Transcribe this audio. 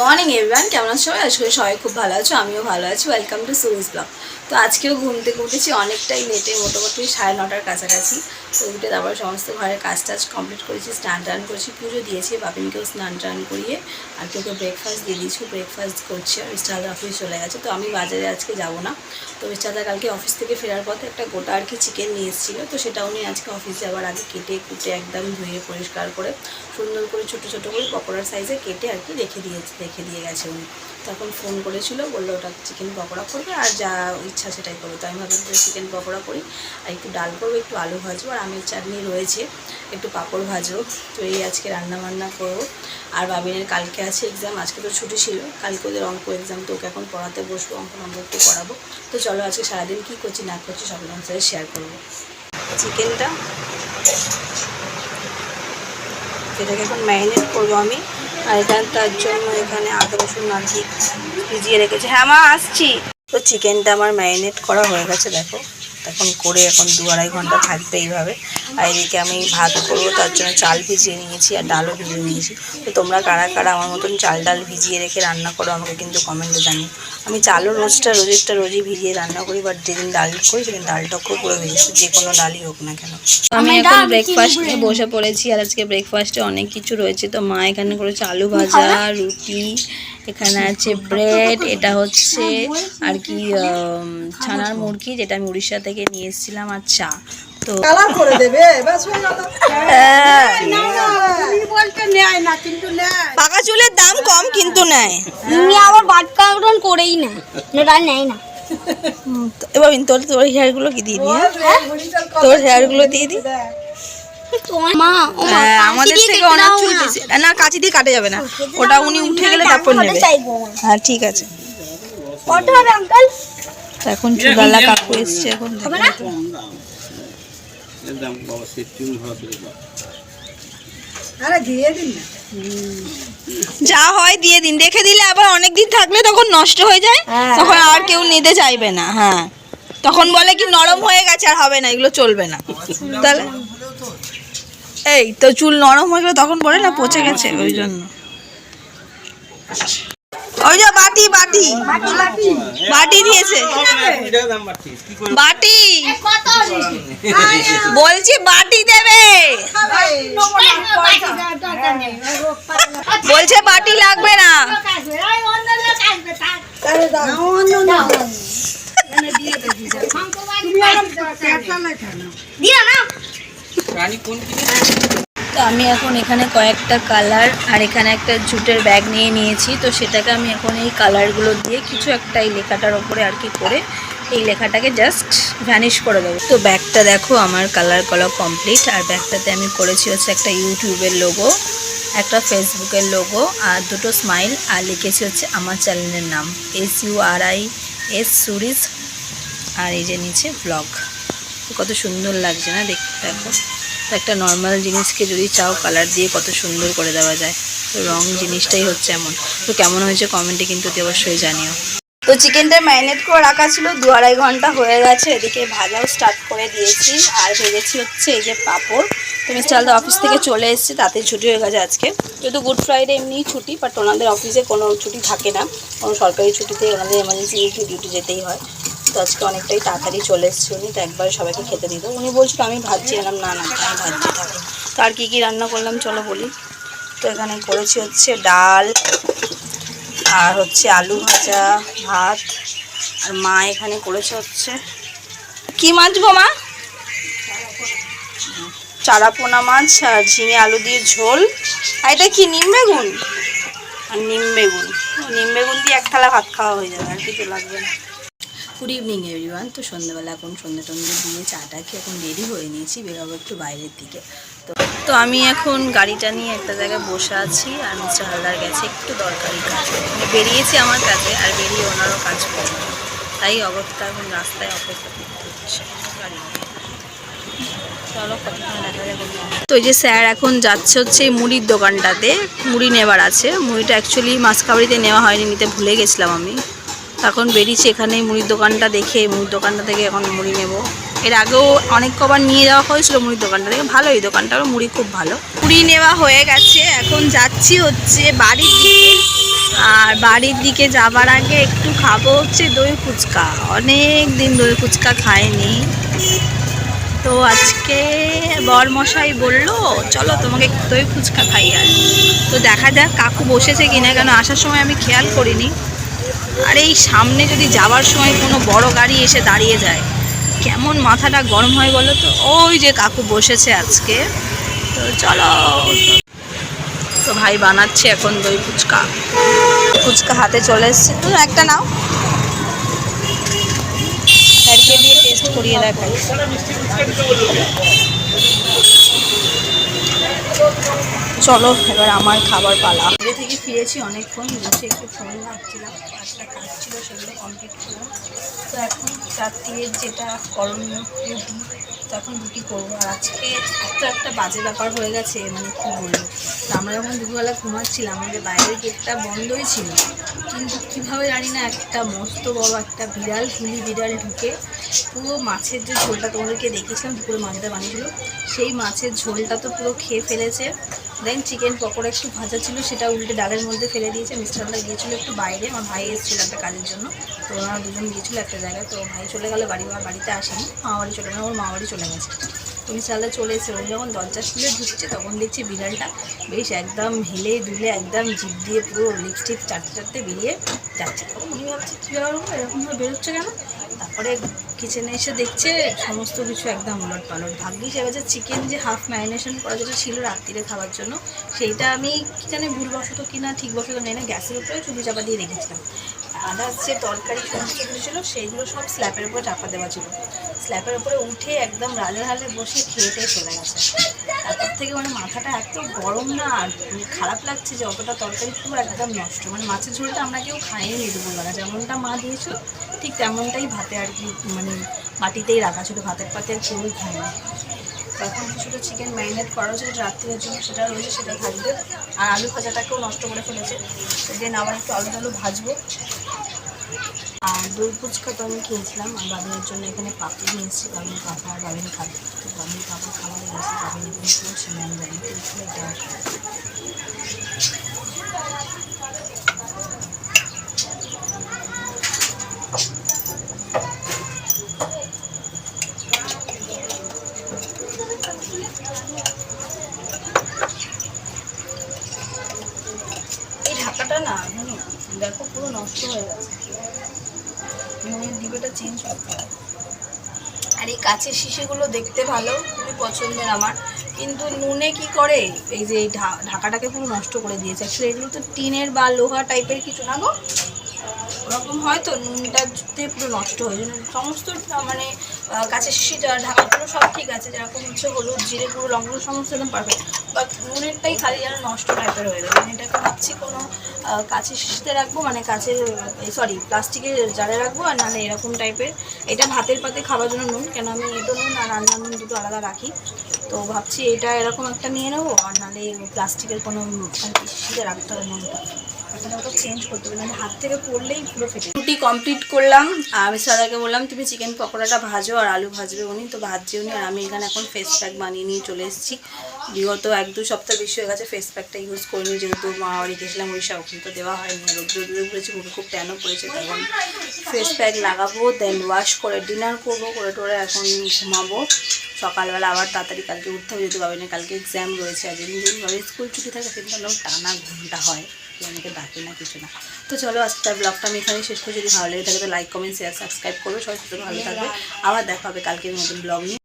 Morning everyone কেমন আছো সবাই? আজকে সবাই খুব ভালো আছো, আমিও ভালো আছি। ওয়েলকাম টু সুইস ব্লগ তো আজকেও ঘুম থেকে উঠেছি, অনেকটাই লেটে, মোটামুটি সাড়ে নটার কাছাকাছি। তো উঠে তারপর সমস্ত ঘরের কাজ টাজ কমপ্লিট করেছি, স্নান টান করেছি, পুজো দিয়েছি, বাপিনকেও স্নান টান করিয়ে আর কেউ ব্রেকফাস্ট দিয়ে দিয়েছি ব্রেকফাস্ট করছি আর মিস্টার অফিস চলে গেছে। তো আমি বাজারে আজকে যাব না। তো মিস্টার কালকে অফিস থেকে ফেরার পথে একটা গোটা আর কি চিকেন নিয়ে এসেছিল, তো সেটা উনি আজকে অফিস যাওয়ার আগে কেটে কুটে একদম ধুয়ে পরিষ্কার করে, সুন্দর করে ছোটো ছোটো করে পকোড়ার সাইজে কেটে আর কি রেখে দিয়েছে রেখে দিয়ে গেছে উনি। তখন ফোন করেছিল, বলল ওটা চিকেন পকোড়া করবে আর যা ইচ্ছা সেটাই করবে। তো আমি ভাবলাম যে চিকেন পকোড়া করি, আর একটু ডাল করব, একটু আলু ভাজবো আর আমের চাটনি রয়েছে, একটু পাঁপড় ভাজবো। তো এই আজকে রান্না বান্না করব। আর বাবিনের কালকে আছে এক্সাম আজকে তো ছুটি ছিল, কালকে ওদের অঙ্ক এক্সাম তো ওকে এখন পড়াতে বসবো, অঙ্ক নম্বর একটু করাবো তো চলো আজকে সারাদিন কী করছি না করছি সব সাথে শেয়ার করব। চিকেনটা এটাকে এখন ম্যারিনেট করব আমি। আর এখানে তার জন্য এখানে আদা রসুন নাকি ভিজিয়ে রেখেছি। হ্যাঁ মা, আসছি। তো চিকেনটা আমার ম্যারিনেট করা হয়ে গেছে, দেখো। এখন করে এখন দু আড়াই ঘণ্টা থাকবে এইভাবে। আর এদিকে আমি ভাত করব, তার জন্য চাল ভিজিয়ে নিয়েছি আর ডালও ভিজিয়ে নিয়েছি। তো তোমরা কারা কারা আমার মতন চাল ডাল ভিজিয়ে রেখে রান্না করো আমাকে কিন্তু কমেন্টে জানিও। আমি চালও রোজটা রোজেরটা রোজই ভিজিয়ে রান্না করি বাট যেদিন ডাল করি সেদিন ডালটা খুব পুরো ভিজেছি যে কোনো ডালই হোক না কেন। আমি এখন ব্রেকফাস্ট ব্রেকফাস্টে বসে পড়েছি আর আজকে ব্রেকফাস্টে অনেক কিছু রয়েছে তো মা এখানে করেছে আলু ভাজা রুটি এখানে আছে ব্রেড এটা হচ্ছে আর কি ছানার মুরগি যেটা আমি উড়িষ্যা থেকে নিয়ে এসেছিলাম আর চা। তো। কালার করে দেবে। হ্যাঁ, তুমি বলতে নেয় না কিন্তু নেয়। পাকা চুলের দাম কম কিন্তু নেয়। তুমি আবার করেই না ওটা নেয় না। এবার তোর তোর হেয়ারগুলো কি দিয়ে দিই হ্যাঁ? তোর হেয়ারগুলো দিয়ে দিই? হ্যাঁ, আমাদের থেকে কেটে অনেক দাও চুল না। কাঁচি দিয়ে কাটা যাবে না। ওটা উনি উঠে গেলে তারপর নেবে। হ্যাঁ ঠিক আছে। কত হবে আঙ্কেল এখন চুলালা কাকু এসছে এখন। বাবা সে ভালো করে দাও। আরে দিয়ে দিন না। যা হয় দিয়ে দিন। রেখে দিলে আবার অনেক দিন থাকলে তখন নষ্ট হয়ে যায়। হ্যাঁ। তখন আর কেউ নিতে চাইবে না হ্যাঁ। তখন বলে কি নরম হয়ে গেছে আর হবে না এগুলো চলবে না। তাহলে এই তো চুল নরম হয়ে গেলে তখন বলে না পচে গেছে ওই জন্য। ওই যে বাটি বাটি। বাটি দিয়েছে। বাটি। বলছি বাটি দেবে। বলছে বাটি লাগবে না। পেটটা না দিও না। তো আমি এখন এখানে কয়েকটা কালার আর এখানে একটা জুটের ব্যাগ নিয়ে নিয়েছি। তো সেটাকে আমি এখন এই কালারগুলো দিয়ে কিছু একটা এই লেখাটার ওপরে আর কি করে এই লেখাটাকে জাস্ট ভ্যানিশ করে দেবো। তো ব্যাগটা দেখো, আমার কালার কলা কমপ্লিট আর ব্যাগটাতে আমি করেছি হচ্ছে একটা ইউটিউবের লোগো একটা ফেসবুকের লোগো আর দুটো স্মাইল আর লিখেছি হচ্ছে আমার চ্যানেলের নাম। S U R I S সুরিজ আর এই যে নিচে ব্লগ কত সুন্দর লাগছে না দেখতে, দেখো। একটা নর্মাল জিনিসকে যদি চাও কালার দিয়ে কত সুন্দর করে দেওয়া যায়, তো রং জিনিসটাই হচ্ছে এমন। তো কেমন হয়েছে কমেন্টে কিন্তু অবশ্যই জানিও। তো চিকেনটা ম্যারিনেট করে রাখা ছিল, দু আড়াই ঘণ্টা হয়ে গেছে, এদিকে ভাজাও স্টার্ট করে দিয়েছি, আর ভেজেছি হচ্ছে এই যে পাঁপড়। তো মিস্টার অফিস থেকে চলে এসেছে, তাতে ছুটি হয়ে গেছে আজকে। যেহেতু গুড ফ্রাইডে এমনিই ছুটি বাট ওনাদের অফিসে কোনো ছুটি থাকে না। কোনো সরকারি ছুটিতে ওনাদের এমার্জেন্সি ডিউটি যেতেই হয়। তো আজকে অনেকটাই তাড়াতাড়ি চলে এসছে উনি, তো একবার সবাইকে খেতে দিত উনি বলছিল, আমি ভাবছি এলাম না না, আমি ভাবছি থাকি তো আর কী কী রান্না করলাম, চলো বলি। তো এখানে করেছি হচ্ছে ডাল আর হচ্ছে আলু ভাজা, ভাত। আর মা এখানে করেছে হচ্ছে কি মাছ গো মা? চারাপোনা মাছ আর ঝিঙে আলু দিয়ে ঝোল। আর এটা কি, নিম বেগুন? আর নিম বেগুন। নিম বেগুন দিয়ে এক থালা ভাত খাওয়া হয়ে যাবে, আর কিছু লাগবে না। গুড ইভিনিং এভরিওয়ান তো সন্ধ্যেবেলা এখন সন্ধ্যে টন্ধে দিয়ে চাটা খেয়ে এখন রেডি হয়ে নিয়েছি, বেরোবো একটু বাইরের দিকে। তো তো আমি এখন গাড়িটা নিয়ে একটা জায়গায় বসে আছি আর মিস্টার হালদার গেছে একটু দরকারি কাজ। মানে বেরিয়েছে আমার কাছে আর বেরিয়ে ওনারও কাজ করবে তাই অবস্থা এখন রাস্তায় অপেক্ষা করতে হচ্ছে। গাড়ি তো এই যে স্যার এখন যাচ্ছে হচ্ছে এই মুড়ির দোকানটাতে, মুড়ি নেবার আছে। মুড়িটা অ্যাকচুয়ালি মাসকাবাড়িতে নেওয়া হয়নি, নিতে ভুলে গেছিলাম আমি। এখন বেরিয়েছি এখানে মুড়ির দোকানটা দেখে, মুড়ির দোকানটা থেকে এখন মুড়ি নেব। এর আগেও অনেক কবার নিয়ে যাওয়া হয়েছিল মুড়ির দোকানটা থেকে ভালো এই দোকানটারও মুড়ি খুব ভালো। মুড়ি নেওয়া হয়ে গেছে, এখন যাচ্ছি হচ্ছে বাড়ির দিকে। বাড়ির দিকে যাবার আগে একটু খাব হচ্ছে দই ফুচকা। অনেক দিন দই ফুচকা খাইনি। তো আজকে বরমশাই বলল, চলো তোমাকে দই ফুচকা খাই আর তো দেখা যাক কাকু বসেছে কিনা, কেন আসার সময় আমি খেয়াল করিনি। আর এই সামনে যদি যাওয়ার সময় কোনো বড় গাড়ি এসে দাঁড়িয়ে যায়, কেমন মাথাটা গরম হয় বলো তো? ওই যে কাকু বসেছে আজকে। তো চলো। তো ভাই বানাচ্ছে এখন দই ফুচকা। ফুচকা হাতে চলে এসছে। তো একটা নাও। স্যারকে দিয়ে টেস্ট করিয়ে দেখাই। চলো, এবার আমার খাবার পালা। বাইরে থেকে ফিরেছি অনেকক্ষণ বসে একটু ফোন রাখছিলাম কাজটা কাজ ছিল, সেগুলো কমপ্লিট করলাম তো এখন রাত্রির যেটা করণীয় রুটি তো এখন রুটি করব। আর আজকে এত একটা বাজে ব্যাপার হয়ে গেছে মানে কি বলব? তো আমরা যখন দুপুরবেলা ঘুমাচ্ছিলাম, আমাদের বাইরের গেটটা বন্ধই ছিল। কিন্তু কীভাবে জানি না, একটা মস্ত বড় একটা বিড়াল, হুলি বিড়াল ঢুকে পুরো মাছের যে ঝোলটা তোমাদেরকে দেখেছিলাম দুপুরে মাছটা বানিয়েছিল, সেই মাছের ঝোলটা তো পুরো খেয়ে ফেলেছে। দেন চিকেন পকোড়া একটু ভাজা ছিল, সেটা উল্টে ডালের মধ্যে ফেলে দিয়েছে। মিস্টারটা গিয়েছিল একটু বাইরে, আমার ভাই এসেছিল একটা কাজের জন্য। তো ওনারা দুজন গিয়েছিল একটা জায়গায়, তো ভাই চলে গেলে, বাড়ি আমার বাড়িতে আসেনি মা বাড়ি চলে গেল, ওর মা বাড়ি চলে গেছে তো মিস্টারটা চলে এসে যখন দরজা খুলে ঢুকছে, তখন দেখছি বিড়ালটা বেশ একদম হেলে দুলে, একদম জিপ দিয়ে পুরো লিপস্টিক চারটে চারটে বেরিয়ে যাচ্ছে। তখন উনি ভাবছে, কী ব্যাপার এরকমভাবে বেরোচ্ছে কেন? তারপরে কিচেনে এসে দেখছে, সমস্ত কিছু একদম উলট পালট। ভাগ্যিস এবার যে চিকেন যে হাফ ম্যারিনেশন করা যেটা ছিল রাত্রিরে খাওয়ার জন্য, সেইটা আমি কি জানি ভুলবশত কিনা ঠিক বশত নেই না, গ্যাসের উপরে চুলি চাপা দিয়ে রেখেছিলাম। আদার্স যে তরকারি সমস্ত কিছু ছিল, সেইগুলো সব স্ল্যাপের উপরে চাপা দেওয়া ছিল। স্ল্যাপের উপরে উঠে একদম রাজা হালে বসে খেয়ে চলে গেছে। তারপর থেকে মানে মাথাটা এত গরম না, আর খারাপ লাগছে যে অতটা তরকারি পুরো একদম নষ্ট। মানে মাছের ঝোলটা আমরা কেউ খাইনি দুপুরবেলা, যেমনটা মা দিয়েছিল, ঠিক তেমনটাই ভাতে আর কি মানে মাটিতেই রাখা ছিল, ভাতের পাতে আর কেউই খায়নি। তখন কিছুটা চিকেন ম্যারিনেট করা হয়েছে রাত্রির জন্য সেটা রয়েছে, সেটা থাকবে। আর আলু ভাজাটাকেও নষ্ট করে ফেলেছে। দেন আবার একটু আলু টালু ভাজবো। আর দই ফুচকা তো আমি খেয়েছিলাম, আর বাবিনের জন্য এখানে পাপড়ি নিয়ে এসেছি বাবিন পাপা আর বাবিন খাবে তো বাবিন পাপা খাওয়া গেছে বাবিন এখানে আমি বাবিনকে একটু দেওয়া এই ঢাকাটা না দেখো পুরো নষ্ট হয়ে গেছে। নুনের ডিবেটা চেঞ্জ করতে হয়। আর এই কাচের শিশিগুলো দেখতে ভালো, খুবই পছন্দের আমার। কিন্তু নুনে কি করে? এই যে ঢাকাটাকে পুরো নষ্ট করে দিয়েছে। আসলে এগুলো তো টিনের বা লোহা টাইপের কিছু না গো? ওরকম হয় তো, নুনটা নুনটাতে পুরো নষ্ট হয়ে যায়। সমস্ত মানে কাঁচের শিশিটা ঢাকাগুলো সব ঠিক আছে, যেরকম হচ্ছে হলুদ, জিরে, গুঁড়ো লঙ্কাগুলো সমস্ত একদম পারফেক্ট বাট নুনেরটাই খালি যেন নষ্ট টাইপের হয়ে আমি এটাকে ভাবছি কোনো কাঁচের শিশিতে রাখব মানে কাঁচের সরি প্লাস্টিকের জারে রাখব, আর নাহলে এরকম টাইপের এটা ভাতের পাতে খাওয়ার জন্য নুন, কেন আমি এটো নুন আর রান্নার নুন দুটো আলাদা রাখি। তো ভাবছি এটা এরকম একটা নিয়ে নেব, আর নাহলে প্লাস্টিকের কোনো কি শিশিতে রাখতে হবে নুনটা। চেঞ্জ করতে হবে হাত থেকে পড়লেই রুটি কমপ্লিট করলাম আমি সাদাকে বললাম, তুমি চিকেন পকোড়াটা ভাজো আর আলু ভাজবে উনি। তো ভাজছে উনি, আর আমি এখানে এখন ফেস প্যাক বানিয়ে নিয়ে চলে এসেছি। বিগত এক দু সপ্তাহ বেশি হয়ে গেছে ফেস প্যাকটা ইউজ করিনি, যেহেতু মা বাড়ি গেছিলাম উড়িষ্যা ওখানে তো দেওয়া হয়নি। রোদ্রে রোদ্রে পড়েছে মুখে খুব ট্যানও পড়েছে তখন ফেস প্যাক লাগাবো দেন ওয়াশ করে ডিনার করব। করে টোরে এখন ঘুমাবো। সকালবেলা আবার তাড়াতাড়ি কালকে উঠতে হবে, যেহেতু বাবিনের কালকে এক্সাম রয়েছে, আর যেদিন যেদিন স্কুল ছুটি থাকে, সেদিন টানা ঘণ্টা হয়। কেউ আমাকে ডাকে না, কিছু না। তো চলো, আজকের ব্লগটা আমি এখানে শেষ করে যদি ভালো লেগে থাকে, তো লাইক কমেন্ট শেয়ার সাবস্ক্রাইব করো। সবাই ভালো থাকবে। আবার দেখা হবে কালকের নতুন ব্লগ নিয়ে।